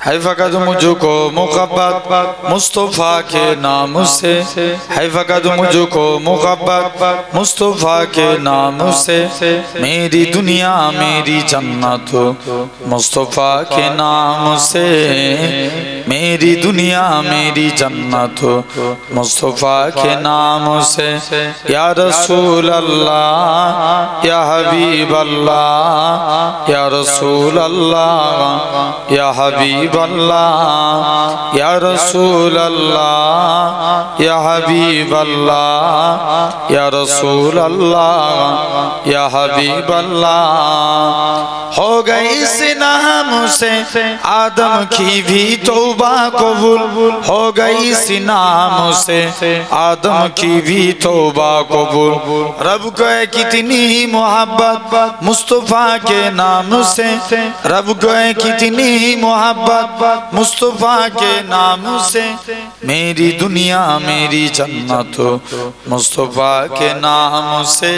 है फ़कत मुझको मुकब्बत मुस्तफ़ा के नाम से है फ़कत मुझको मुकब्बत मुस्तफ़ा के नाम से मेरी दुनिया मेरी जन्नत मुस्तफ़ा के नाम से मेरी दुनिया मेरी जन्नत मुस्तफ़ा के नाम से या रसूल अल्लाह या हबीब अल्लाह या रसूल अल्लाह या हबीब حبیب اللہ، یا رسول اللہ، یا حبیب اللہ، یا رسول اللہ، یا حبیب اللہ۔ ہو گئی اس نام سے آدم کی بھی توبہ قبول۔ ہو گئی اس نام سے آدم کی بھی توبہ قبول۔ رب کو کتنی محبت، مصطفیٰ کے نام سے۔ رب کو کتنی محبت मोहब्बत मुस्तफ़ा के नाम से मेरी दुनिया, मेरी जन्नत। मुस्तफ़ा के नाम से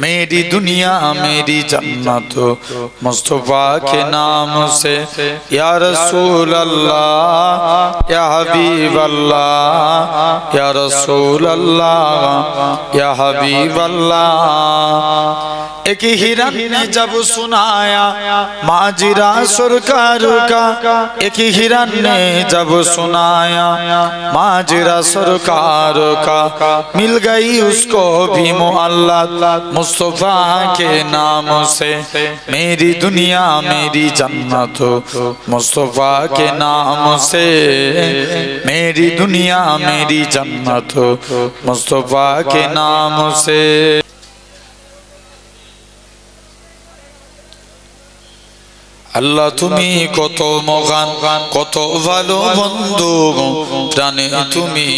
मेरी दुनिया, मेरी जन्नत। मुस्तफ़ा के नाम से, या रसूल अल्लाह या हबीब अल्लाह या रसूल अल्लाह या हबीब अल्लाह एक हिरन ने जब सुनाया माजरा सरकार का एक हिरन ने जब सुनाया माजरा सरकार का मिल गई उसको भी मोहल्ला मुस्तफ़ा के नाम से मेरी दुनिया मेरी जन्नत मुस्तफ़ा के नाम से मेरी दुनिया मेरी जन्नत मुस्तफ़ा के नाम से আল্লাহ তুমি কত মগান, কত ভালো বন্ধু প্রাণে তুমি,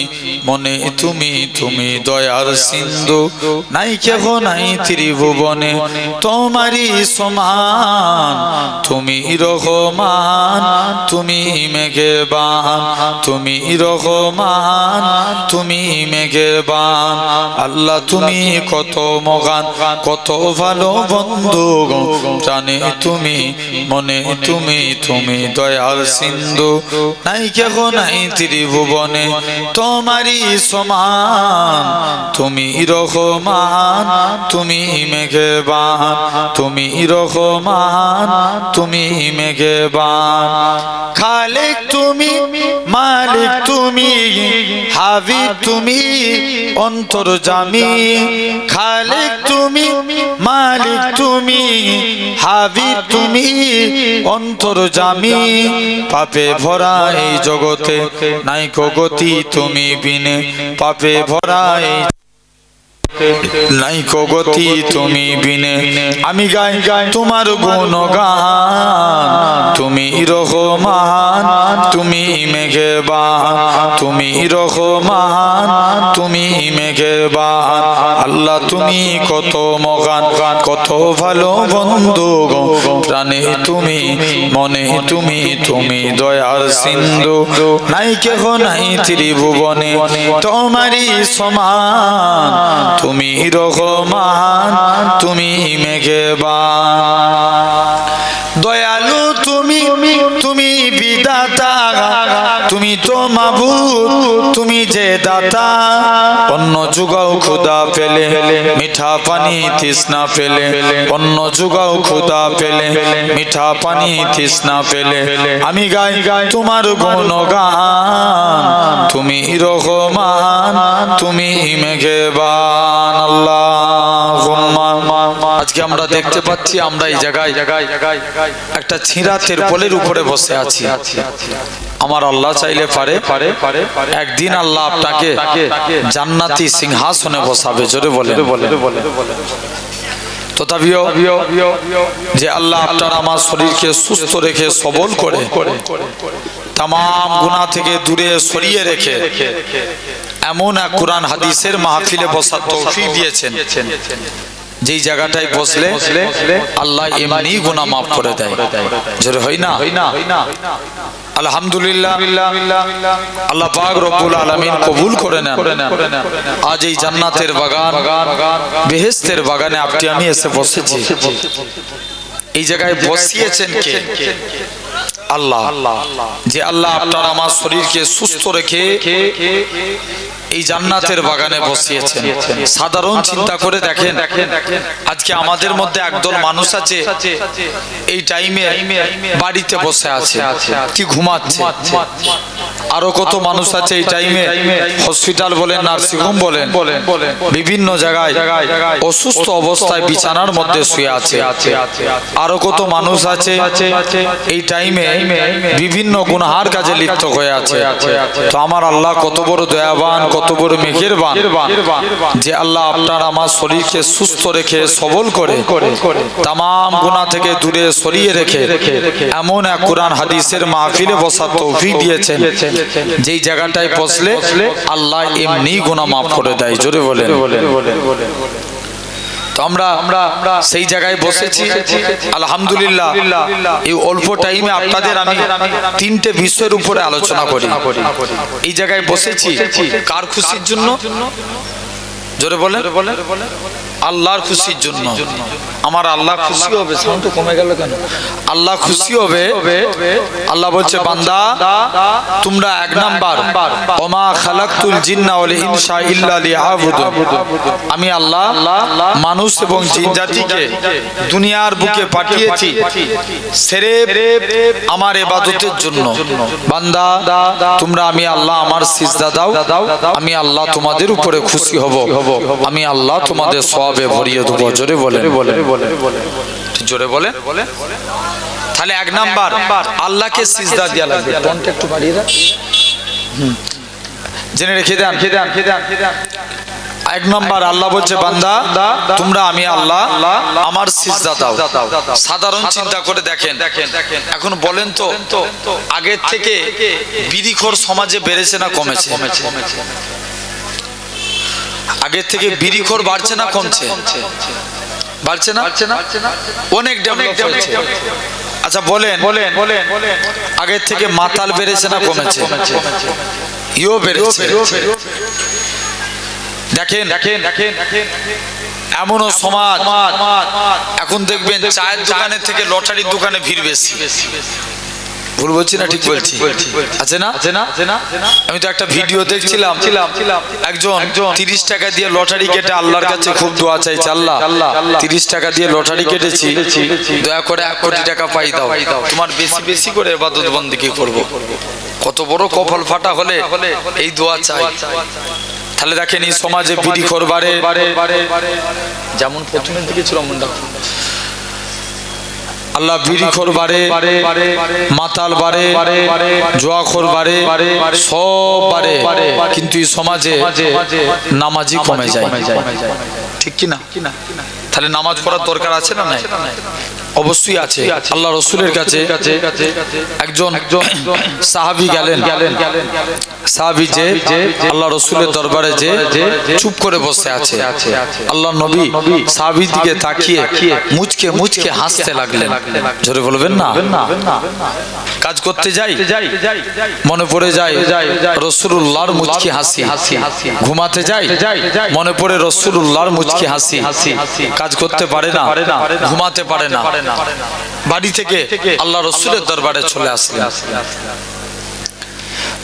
মনে তুমি তুমি দয়ার সিন্ধু। নাই কেহ নাই ত্রিভুবনে, তোমারই সমান। তুমি রহমান, তুমি মেঘেবান। তুমি রহমান, তুমি মেঘেবান। আল্লাহ তুমি কত মগান, কত ভালো বন্ধু প্রাণে তুমি, মনে তুমি তুমি দয়াল সিন্ধু। নাই কেহ নাই ত্রিভুবনে, তোমারই সমান। তুমি রহমান, তুমি মেঘেবান। তুমি রহমান, তুমি মেঘেবান। খালেক তুমি, মালিক তুমি হাবি তুমি, অন্তর জামি খালেক তুমি, মালিক তুমি হাবি তুমি অন্তর জামি পাপে ভরা এই জগতে নাই গতি তুমি বিনে পাপে ভরা এই নাই গতি তুমি বিনে। আমি গাই গাই তোমার গুণগান। তুমি রহমান, তুমি মেঘেবান। তুমি রহমান, তুমি মেঘেবান। আল্লাহ, তুমি কত মগান, কত ভালো বন্ধু প্রাণে তুমি, মনে তুমি তুমি দয়ার সিন্ধু। নাই কেহ নাই ত্রিভুবনে, তোমারই সমান। তুমি রহমান তুমি মেঘেবা দয়ালু তুমি তুমি বিদাতা তুমি তো তুমি যে দাতা। অন্য যুগাও খুদা পেলে, মিঠা পানি তৃষ্ণা পেলে। অন্য যুগাও মিঠা পানি তৃষ্ণা আমি গাই গাই তোমার গুণগান, তুমি রহমান, তুমি মেঘেবান। আল্লাহ আজকে আমরা দেখতে পাচ্ছি, আমরা এই জায়গায় একটা ছিঁড়া তেরপলের উপরে বসে আছি। আমার আল্লাহ চাইলে পারে, একদিন আল্লাহ আপনাকে জান্নাতি সিংহাসনে বসাবে, জোরে বলে তথাপিও যে আল্লাহ আপনার আমার শরীরকে সুস্থ রেখে, সবল করে তাম গুণা থেকে দূরে সরিয়ে রেখে, এমন এক কোরআন হাদিসের মাহফিলে বসার তৌফিক দিয়েছেন। যেই জায়গাটায় বসলে আল্লাহ এমনি গুনাহ মাফ করে দেয়। জোরে হয় না? আলহামদুলিল্লাহ। আল্লাহ পাক রব্বুল কবুল করে আজ এই জান্নাতের বাগান বাগানে আপনি আমি এসে বসেছি। এই জায়গায় বসিয়েছেন কে? আল্লাহ। আল্লাহ। যে আল্লাহ আপনার আমার শরীরকে সুস্থ রেখে এই জান্নাতের বাগানে বসিয়েছেন। সাধারণ চিন্তা করে দেখেন আজকে আমাদের মধ্যে একদল মানুষ আছে এই টাইমে বাড়িতে বসে আছে কি ঘুমাচ্ছে? আরও কত মানুষ আছে এই টাইমে হসপিটাল বলেন নার্সিং হোম বলেন বিভিন্ন জায়গায় অসুস্থ অবস্থায় বিছানার মধ্যে শুয়ে আছে। আরও কত মানুষ আছে এই টাইমে বিভিন্ন গুনহার কাজে লিপ্ত হয়ে আছে। তো আমার আল্লাহ কত বড় দয়াবান, কত বড় মেঘেরবান যে আল্লাহ আপনার আমার শরীরকে সুস্থ রেখে, সবল করে তাম গুণা থেকে দূরে সরিয়ে রেখে, এমন এক কোরআন হাদিসের মাহফিলে বসার তৌফিক দিয়েছেন। যেই জায়গাটায় বসলে আল্লাহ এমনি গুণা মাফ করে দেয়। জোরে বলেন। তো আমরা আমরা সেই জায়গায় বসেছি। আলহামদুলিল্লাহ। এই অল্প টাইমে আপনাদের আমি তিনটে বিষয়ের উপরে আলোচনা করি। এই জায়গায় বসেছি কার খুশির জন্য? জোরে বলেন। আল্লাহর খুশির জন্য। আমার আল্লাহ খুশি হবে সাউন্ড কমে গেল কেন? আল্লাহ খুশি হবে। আল্লাহ বলছে বান্দা তোমরা এক নাম্বার। ওমা খালাকতুল জিন্না ওয়াল ইনসা ইল্লা লিয়াবুদুন আমি আল্লাহ মানুষ এবং জিন জাতিকে দুনিয়ার বুকে পাঠিয়েছি। সেরেফ আমার ইবাদতের জন্য। বান্দা তোমরা আমি আল্লাহ আমার সিজদা দাও। আমি আল্লাহ তোমাদের উপরে খুশি হব। আমি আল্লাহ তোমাদের সবে ভরিয়ে দেবো জোরে বলে জোরে বলে তাহলে এক নাম্বার আল্লাহকে সিজদা দেওয়া লাগবে। টনটা একটু বাড়িয়ে দাও জেনে রেখে দেন। এক নম্বর আল্লাহ বলছে বান্দা তোমরা আমি আল্লাহ আমার সিজদা দাও। সাধারণ চিন্তা করে দেখেন। এখন বলেন তো আগের থেকে বিড়িখোর সমাজে বেড়েছে না কমেছে। আগের থেকে বিড়িখোর বাড়ছে না কমছে? বাড়ছে না? অনেক ডেভেলপ হয়েছে। আচ্ছা বলেন। বলেন বলেন। আগের থেকে মাতাল বেড়েছে না কমেছে? ইও বেড়েছে। দেখেন দেখেন দেখেন দেখেন। এমনও সমাজ। এখন দেখবেন চায়ের দোকানের থেকে লটারির দোকানে ভিড় বেশি। ভুল বলছি না ঠিক বলছি আছে না? আমি তো একটা ভিডিও দেখছিলাম। একজন তিরিশ টাকা দিয়ে লটারি কেটে আল্লাহর কাছে খুব দোয়া চাইছে আল্লাহ। তিরিশ টাকা দিয়ে লটারি কেটেছি। দয়া করে এক কোটি টাকা পাই দাও। তোমার বেশি বেশি করে এবাদত বন্দিকে করব। কত বড় কপাল ফাটা হলে এই দোয়া চাই। তাহলে দেখেন এই সমাজে বিড়ি করবারে। যেমন প্রথমের দিকে ছিল মন আল্লাহ বিড়ি বাড়ে মাতাল বাড়ে জোয়া বাড়ে সব বারে কিন্তু এই সমাজে নামাজি কমে যায়। ঠিক কিনা? তাহলে নামাজ পড়ার দরকার আছে না নাই? অবশ্যই আছে। আল্লাহ রসুলের কাছে একজন সাহাবি গেলেন। সাহাবি যে আল্লাহ রসুলের দরবারে যে চুপ করে বসে আছে। আল্লাহ নবী সাহাবির দিকে তাকিয়ে মুচকে মুচকে হাসতে লাগলেন। জোরে বলবেন না? কাজ করতে যাই? মনে পড়ে যায় রসুল্লাহর মুচকি হাসি। ঘুমাতে যাই? মনে পড়ে রসুল্লাহর মুচকি হাসি। কাজ করতে পারে না। ঘুমাতে পারে না। বাড়ি থেকে আল্লাহ রসুলের দরবারে চলে আসলেন।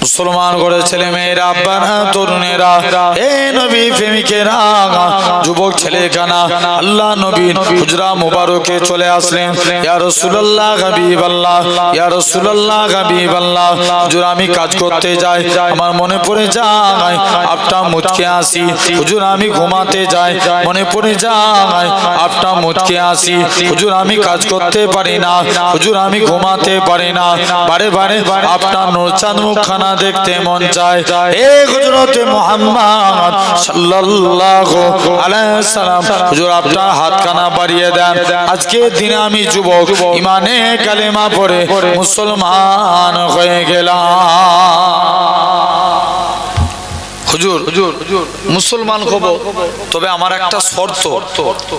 মুসলমান করে ছেলে মেয়েরা আব্বারা, তরুণেরা, এ নবী প্রেমিকেরা, যুবক ছেলে কানা আল্লাহ নবী হুজরা মুবারকে চলে আসলেন। ইয়া রাসূলুল্লাহ, হাবিবাল্লাহ, ইয়া রাসূলুল্লাহ, হাবিবাল্লাহ, হুজুর আমি কাজ করতে যাই, আমার মনে পড়ে যায় আপটা মুচকে আসি, হুজুর আমি ঘুমাতে যাই, মনে পড়ে যায় আপটা মুচকে আসি, হুজুর আমি কাজ করতে পারি না, হুজুর আমি ঘুমাতে পারি না, বারে বারে আপনার নূরচাঁদ মুখখানা দেখতে মন চায়। এ মুহাম্মদ সাল্লাল্লাহু আলাইহি সাল্লাম। হুজুর আপনার হাতখানা বাড়িয়ে দেন। আজকে দিনে আমি যুবক ইমানে কালেমা পড়ে মুসলমান হয়ে গেলাম। হুজুর হুজুর মুসলমান হব তবে আমার একটা শর্ত।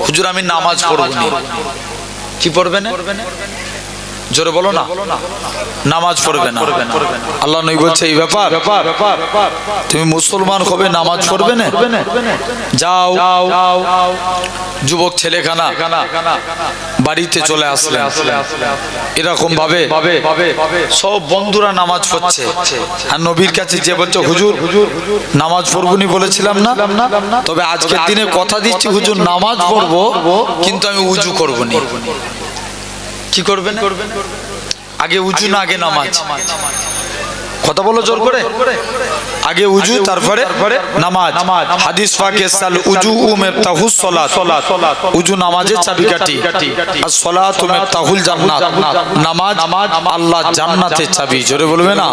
হুজুর আমি নামাজ পড়ব কি পড়বে না জোরে বলো না। নামাজ পড়বে না। আল্লাহ নই বলছে, এই ব্যাপার, তুমি মুসলমান হবে, নামাজ পড়বে না? যাও, যুবক ছেলেখানা বাড়িতে চলে আসলেন। এরকম ভাবে সব বন্ধুরা নামাজ পড়ছে। আর নবীর কাছে যে বলছে, হুজুর হুজুর নামাজ পড়বনি বলেছিলাম না? তবে আজকের দিনে কথা দিচ্ছি, হুজুর, নামাজ পড়ব, কিন্তু আমি উজু করব নি। কি করবেন আগে উজু না আগে নামাজ। কথা বলো জোর করে? আগে উজু তারপরে নামাজ। হাদিস পাকে সাল উজু উমেফতাহুস সলা উজু নামাজের চাবিকাঠি। আর সালাত তাহুল জান্নাত। নামাজ আল্লাহ জান্নাতের চাবি। জোরে বলবে না।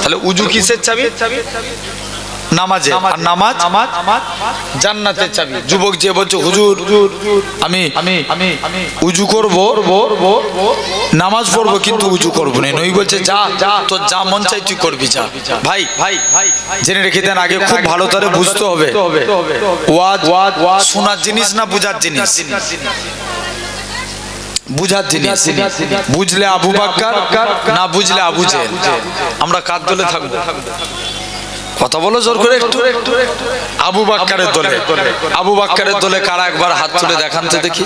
তাহলে উজু কিসের চাবি? নামাজে। আর নামাজ? জান্নাতের চাবি। যুবক যে বলছে হুজুর আমি আমি আমি উজু করব নামাজ পড়ব কিন্তু উজু করব না। নই বলছে যা যা তোর যা মন চাই তুই করবি যা। ভাই ভাই জেনে রেখে দেন আগে খুব ভালো করে বুঝতে হবে। ওয়াজ শোনার জিনিস না বুঝার জিনিস? বুঝার জিনিস। বুঝলে আবু বাক্কার না বুঝলে আবু জেল। আমরা কার দলে থাকব। কথা বলো জোর করে একটু। আবু বাক্কারের দলে। আবু বাক্কারের দলে কারা একবার হাত তুলে দেখান তো দেখি।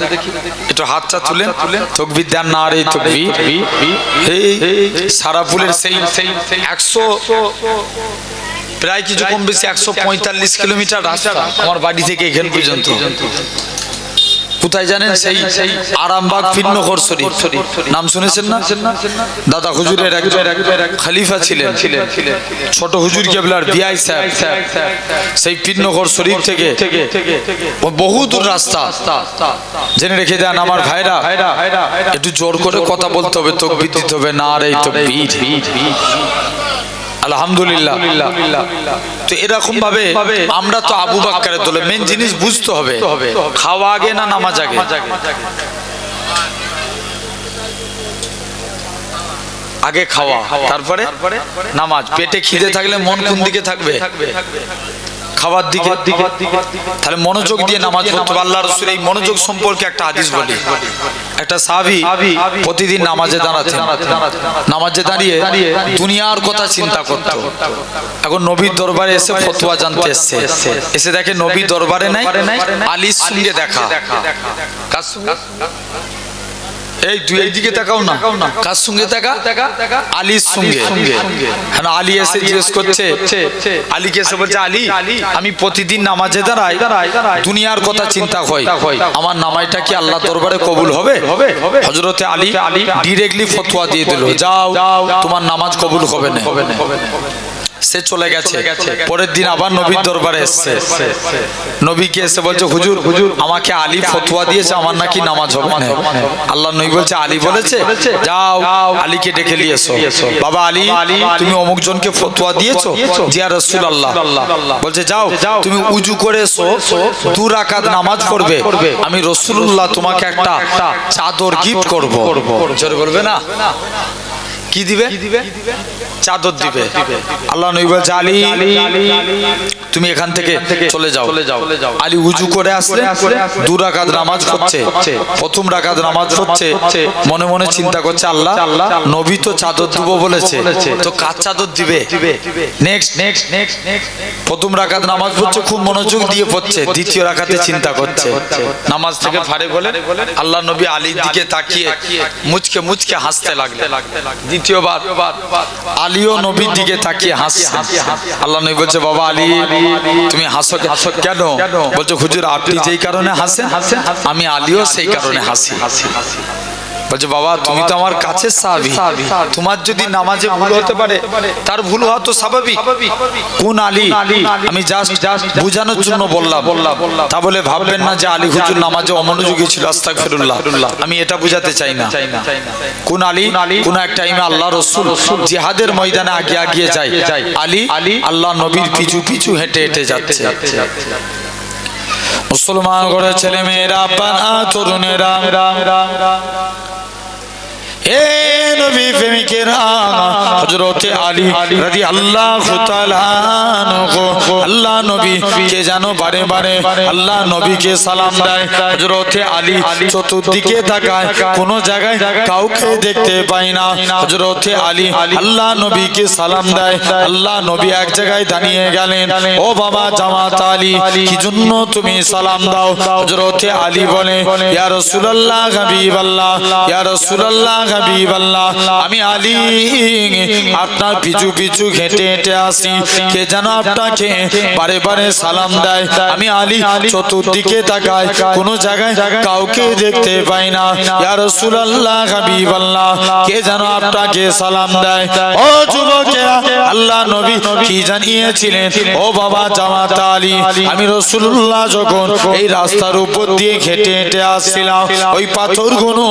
একটু হাতটা তুলেন। চোখ দেন না আর এই তকবির। এই সারাপুলের সেই একশো প্রায় কিছু কম বেশি একশো পঁয়তাল্লিশ কিলোমিটার রাস্তা আমার বাড়ি থেকে এখান পর্যন্ত। কোথায় জানেন সেই আরামবাগ ফিন্নগর শরীফ? নাম শুনেছেন না? দাদা হুজুরের একজন খালিফা ছিলেন। ছোট হুজুর কেবলার বিআই সাহেব। সেই ফিন্নগর শরীফ থেকে বহু দূর রাস্তা। জেনে রেখে দেন আমার ভাইরা। একটু জোর করে কথা বলতে হবে তকবির দিতে হবে না আর রে তকবির। আলহামদুলিল্লাহ। তো এরকম ভাবে আমরা তো আবু বাক্কারের দলে মেন জিনিস বুঝতে হবে। খাওয়া আগে না নামাজ আগে? আগে। খাওয়া তারপরে নামাজ। পেটে খিদে থাকলে মন কোন দিকে থাকবে? খাওয়ার দিকে? তাহলে মনোযোগ দিয়ে নামাজ পড়তে আল্লাহ রসুল এই মনোযোগ সম্পর্কে একটা হাদিস বলি। একটা সাবি প্রতিদিন নামাজে দাঁড়াতেন। নামাজে দাঁড়িয়ে দুনিয়ার কথা চিন্তা করত। এখন নবীর দরবারে এসে ফতোয়া জানতে এসছে। এসে দেখে নবী দরবারে নাই আলীর সঙ্গে দেখা। এই তুই এইদিকে তাকাও না। কার সঙ্গে তাকা? আলীর সঙ্গে। হ্যাঁ আলী এসে জিজ্ঞেস করছে? আলীকে এসে বলছে, আলী, আমি প্রতিদিন নামাজে দাঁড়াই। দুনিয়ার কথা চিন্তা হয় আমার নামাজটা কি আল্লাহ দরবারে কবুল হবে? হজরতে আলী ডিরেক্টলি ফতোয়া দিয়ে দিল, যাও, তোমার নামাজ কবুল হবে না। সে চলে গেছে। পরের দিন আবার নবীর দরবারে এসছে। নবীকে এসে বলছে হুজুর হুজুর আমাকে আলী ফতোয়া দিয়েছে আমার নাকি নামাজ হবে না। আল্লাহ নবী বলছে আলী বলেছে যাও আলীকে ডেকে নিয়ে এসো। বাবা আলী তুমি অমুক জনকে ফতোয়া দিয়েছ? জিয়া রসুল আল্লাহ বলছে যাও তুমি উজু করে এসো দু রাকাত নামাজ পড়বে। আমি রসুল্লাহ তোমাকে একটা চাদর গিফট করব। জোরে বলবে না? কি দিবে? চাদর দিবে। আল্লাহ নবী বলছে আলী তুমি এখান থেকে চলে যাও। আলী উজু করে আসলে দু রাকাত নামাজ পড়ছে প্রথম রাকাত নামাজ পড়ছে মনে মনে চিন্তা করছে আল্লাহ নবী তো চাদর দিব বলেছে। তো কার চাদর দিবে? নেক্সট নেক্সট নেক্সট প্রথম রাকাত নামাজ পড়ছে খুব মনোযোগ দিয়ে পড়ছে। দ্বিতীয় রাকাতে চিন্তা করছে। নামাজ থেকে ফারে বলে আল্লাহ নবী আলীর দিকে তাকিয়ে মুচকে মুচকে হাসতে লাগলে দ্বিতীয়বার আলীও নবীর দিকে তাকিয়ে হাসছে। আল্লাহ নবী বলছে, বাবা আলী, তুমি হাসো হাসো কেন? বলছে, হুজুর, আপনি যেই কারণে হাসেন, আমি আলীও সেই কারণে হাসি হাসি হাসি। বলছে বাবা তুমি তো আমার কাছে তোমার যদি নামাজে ভুল হতে পারে তার ভুল হওয়া তো স্বাভাবিক। কোন আলী? আমি জাস্ট জাস্ট বুঝানোর জন্য বললাম। বললাম। তা বলে ভাববেন না যে আলী হুজুর নামাজে অমনোযোগী ছিল আস্তাক ফিরুল্লাহ আমি এটা বুঝাতে চাই না। কোন আলী? কোন এক টাইমে আল্লাহ রসুল জিহাদের ময়দানে আগে আগিয়ে যায়। আলী আলী? আল্লাহ নবীর পিছু পিছু হেঁটে হেঁটে যাচ্ছে। মুসলমান ঘরের ছেলে মেয়েরা তরুণেরা। আল্লাহ নবী কে সালাম দেয়। হযরতে আলী চতুর্দিকে তাকায়, কোন জায়গায় কাউকে দেখতে পায় না। হযরতে আলী আল্লাহ নবীকে সালাম দেয়। আল্লাহ নবী এক জায়গায় দাঁড়িয়ে গেলেন, ও বাবা জামাত আলী, কি জন্য তুমি সালাম দাও? হযরতে আলী বলে, ইয়া রাসূলুল্লাহ হাবিবাল্লাহ, ইয়া রাসূলুল্লাহ আমি আলী আপনার পিছু পিছু হেঁটে হেঁটে আসি। কে যেন আপনাকে বারে বারে সালাম দেয় আমি আলী চতুর্দিকে তাকাই কোন জায়গায় কাউকে দেখতে পাই না। কে যেন আপনাকে সালাম দেয়। ও যুবকেরা আল্লাহ নবী কি জানিয়েছিলেন? ও বাবা জামাত আলী আমি রাসূলুল্লাহ যখন এই রাস্তার উপর দিয়ে হেঁটে হেঁটে আসছিলাম ওই পাথরগুলো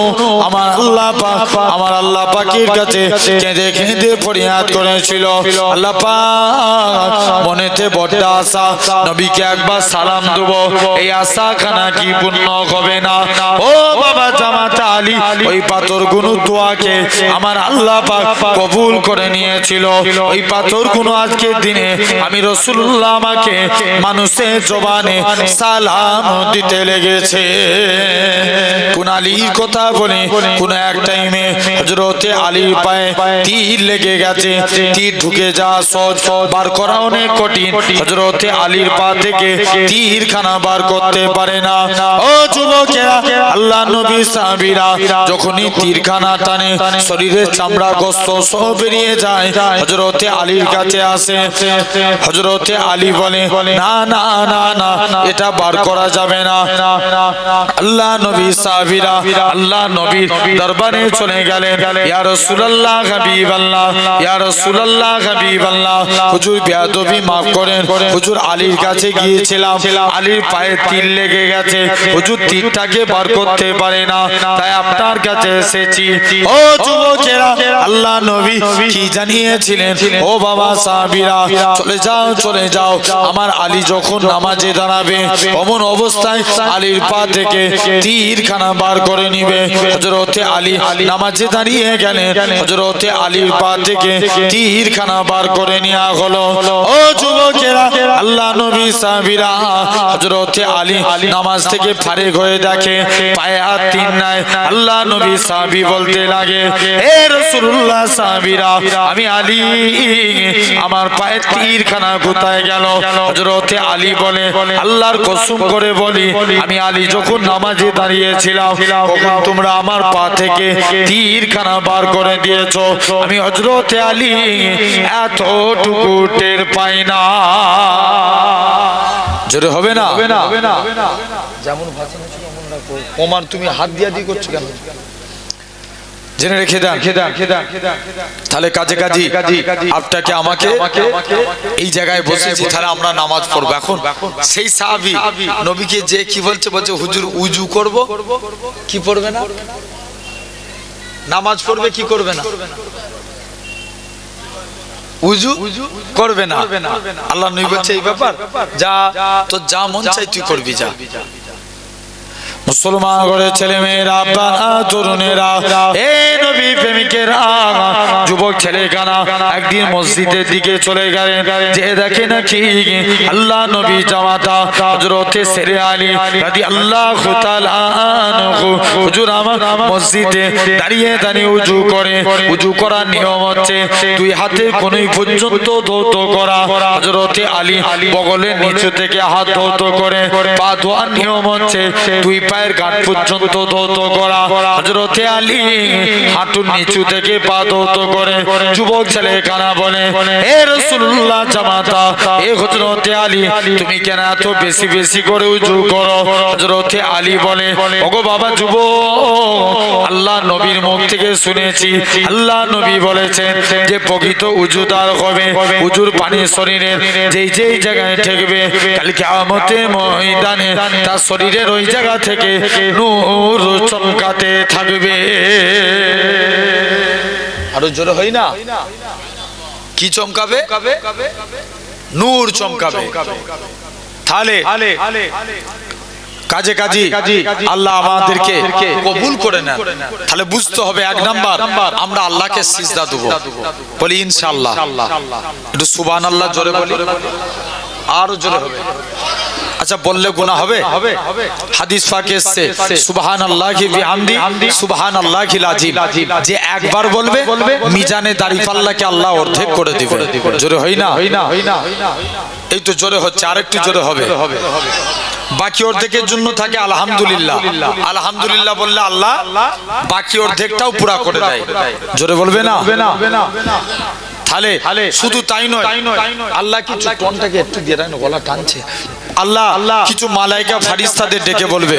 আমার আল্লাহ পাক আমার আল্লাহ পাকের কাছে কেঁদে কেঁদে ফরিয়াদ করেছিল। আল্লাহ পাক মনেতে বড্ড আশা। নবীকে একবার সালাম দেব। এই আশা খানা কি পূর্ণ হবে না? ও বাবা জামাতা আলী ওই পাথরগুলো দোয়াকে আমার আল্লাহ পাক কবুল করে নিয়েছিল। ওই পাথরগুলো আজকের দিনে আমি রসুল্লাহ আমাকে মানুষের জবানে সালাম দিতে লেগেছে। কোন আলীর কথা বলে কোন এক টাইমে হজরতে আলীর পায়ে তীর লেগে গেছে। তীর ঢুকে যা সহজ বার করা অনেক কঠিন। হজরতে আলীর পা থেকে তীর খানা বার করতে পারে না। ও যুবকেরা আল্লাহ নবী সাহাবীরা যখনই তীর খানা টানে শরীরের চামড়া গোস্ত সব বেরিয়ে যায়। হজরতে আলীর কাছে আসে। হজরতে আলী বলে না না না না এটা বার করা যাবে না। আল্লাহ নবী সাহাবীরা আল্লাহ নবীর দরবারে চলে গেলেন হুজুর বেয়াদবি করেন। হুজুর আলীর কাছে গিয়েছিলাম। আলীর পায়ে তীর লেগে গেছে। হুজুর তীরটাকে বার করতে পারে না। তাই আপনার কাছে এসেছি। ও যুবকেরা, আল্লাহ নবী কি জানিয়েছিলেন? ও বাবা সাহাবীরা, চলে যাও চলে যাও। আমার আলী যখন নামাজে দাঁড়াবে, অমন অবস্থায় আলীর পা থেকে তীর খানা বার করে নিবে। হজরতে আলী নামাজে দাঁড়িয়ে গেলেন হজরতে আলীর পা থেকে তীর খানা বার করে নেওয়া হলো। ও যুবকেরা, আল্লাহ নবী সাহাবীরা হজরতে আলী নামাজ থেকে ফারেক হয়ে দেখে, পায়ে আর তিন নাই। আল্লাহ নবী সাহাবী বলতে লাগে, এ রাসূলুল্লাহ সাহাবীরা, আমি আলী, আমার পায়ে তীর খানা কোথায় গেল। হজরতে আলী বলে, আল্লাহর কসম করে বলি, আমি আলী যখন নামাজে দাঁড়িয়েছিলাম, তখন তোমরা আমার পা থেকে তীর খানা বার করে দিয়েছ। আমি হজরতে আলী এতটুকু টের পাই না। জোরে হবে না? যেমন ভাষা ছিল অমন রাখো। ওমান তুমি হাত দিয়া দিয়ে করছ কেন? জেনে রেখে দেন। তাহলে কাজে কাজী আপনাকে আমাকে এই জায়গায় বসেছি তাহলে আমরা নামাজ পড়ব। এখন সেই সাহাবি নবীকে যে কি বলছে বলছে হুজুর উজু করব। কি পড়বে না। নামাজ পড়বে কি করবে না? উজু করবে না। আল্লাহ নবী বলছে এই ব্যাপার যা তো যা মন চাই তুই করবি যা। মুসলমান ঘরে ছেলে মেয়েরা বানা তরুণেরা এ নবী প্রেমিকেরা, যুবক ছেলে কানা একদিন মসজিদের দিকে চলে গেলেন। যে দেখে নাকি আল্লাহ নবী জামাতা, হযরতে সেরে আলী রাদি আল্লাহ হুজুর আমার মসজিদে দাঁড়িয়ে দাঁড়িয়ে উজু করে। উজু করার নিয়ম হচ্ছে দুই হাতের কোনই পর্যন্ত ধৌত করা। হযরতে আলী বগলের নিচে থেকে হাত ধৌত করে। পা ধোয়ার নিয়ম হচ্ছে দুই পায়ের গাঁট পর্যন্ত ধৌত করা। হযরতে আলী হাঁটুর নিচু থেকে পা ধৌত করে যুবক ছেলে কানা বলে হে রাসূলুল্লাহ জামাতা, এ হযরতে আলী, তুমি কেন এত বেশি বেশি করে উজু করো? হযরতে আলী বলে, ওগো বাবা যুবক, আল্লাহ নবীর মুখ থেকে শুনেছি। আল্লাহ নবী বলেছেন যে প্রকৃত উজুদার হবে। উজুর পানি শরীরের যেই যেই জায়গায় ঠেকবে কাল কিয়ামতে ময়দানে তার শরীরের ওই জায়গা থেকে নূর চমকাতে থাকবে? আরও জোরে হয় না? কি চমকাবে? নূর চমকাবে। তাহলে, কাজে কাজে আল্লাহ আমাদেরকে কবুল করে নেন। তাহলে বুঝতে হবে এক নাম্বার, আমরা আল্লাহকে সিজদা দেবো। বলি, ইনশাআল্লাহ। একটু সুবহান আল্লাহ জোরে বলি। আরও জোরে হবে। আচ্ছা বললে গুনাহ হবে? হাদিস পাকে এসছে সুবহান আল্লাহ কি বিহামদি সুবহান আল্লাহ কি লাজিম যে একবার বলবে মিজানে দাড়ি পাল্লাকে আল্লাহ অর্ধেক করে দিবে। জোরে হই না? এই তো জোরে হচ্ছে আরেকটু জোরে হবে। বাকি অর্ধেকের জন্য থাকে আলহামদুলিল্লাহ। আলহামদুলিল্লাহ। বললে আল্লাহ বাকি অর্ধেকটাও পুরা করে দেয়। জোরে বলবে না? তাহলে শুধু তাই নয় আল্লাহ কিছু টনটাকে একটু দিয়ে দেয় না গলা টানছে। আল্লাহ কিছু মালাইকা ফারিস্তাদের ডেকে বলবে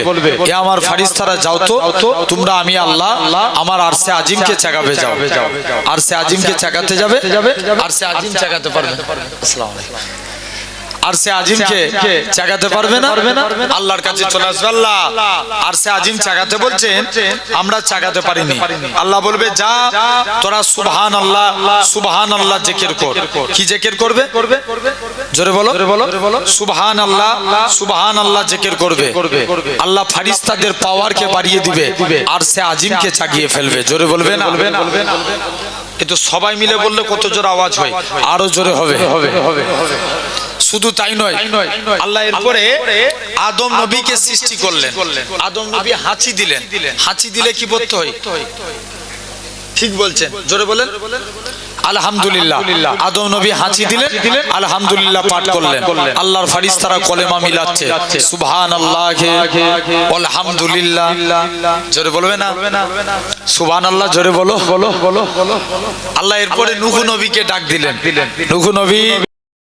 এ আমার ফারিস্তারা যাও তো তোমরা আমি আল্লাহ আমার আর সে আজিমকে চাকাবে যাও আর সে আজিমকে চাকাতে যাবে আর সে আজিম চাকাতে পারবে। আসসালামু আলাইকুম। আর সে আজিমকে চাগাতে পারবে না? আল্লাহর কাছে চলে আসবে আল্লাহ। আর সে আজিম চাগাতে বলছেন আমরা চাগাতে পারিনি। আল্লাহ বলবে যা তোরা সুবহান আল্লাহ সুবহান আল্লাহ জেকের কর। কি জেকের করবে? জোরে বলো। বলো। সুবহান আল্লাহ সুবহান আল্লাহ জেকের করবে। আল্লাহ ফারিস্তাদের পাওয়ারকে বাড়িয়ে দিবে। আর সে আজিমকে চাগিয়ে ফেলবে। জোরে বলবে না? কিন্তু সবাই মিলে বললে কত জোর আওয়াজ হয়। আরও জোরে হবে। হবে। হবে। শুধু তাই নয় আল্লাহ এরপরে আদম নবীকে সৃষ্টি করলেন। আদম নবী হাঁচি দিলেন। হাঁচি দিলে কি বলতে হয়? ঠিক বলছেন। জোরে বলেন। আলহামদুলিল্লাহ। আদম নবী হাঁচি দিলেন? আলহামদুলিল্লাহ পাঠ করলেন। আল্লাহর ফারিস্তারা কলেমা মিলাচ্ছে। সুবহান আল্লাহ আলহামদুলিল্লাহ জোরে বলবে না? সুবহান আল্লাহ জোরে বলো বলো বলো। আল্লাহ এরপরে নুহু নবীকে ডাক দিলেন। নুহু নবী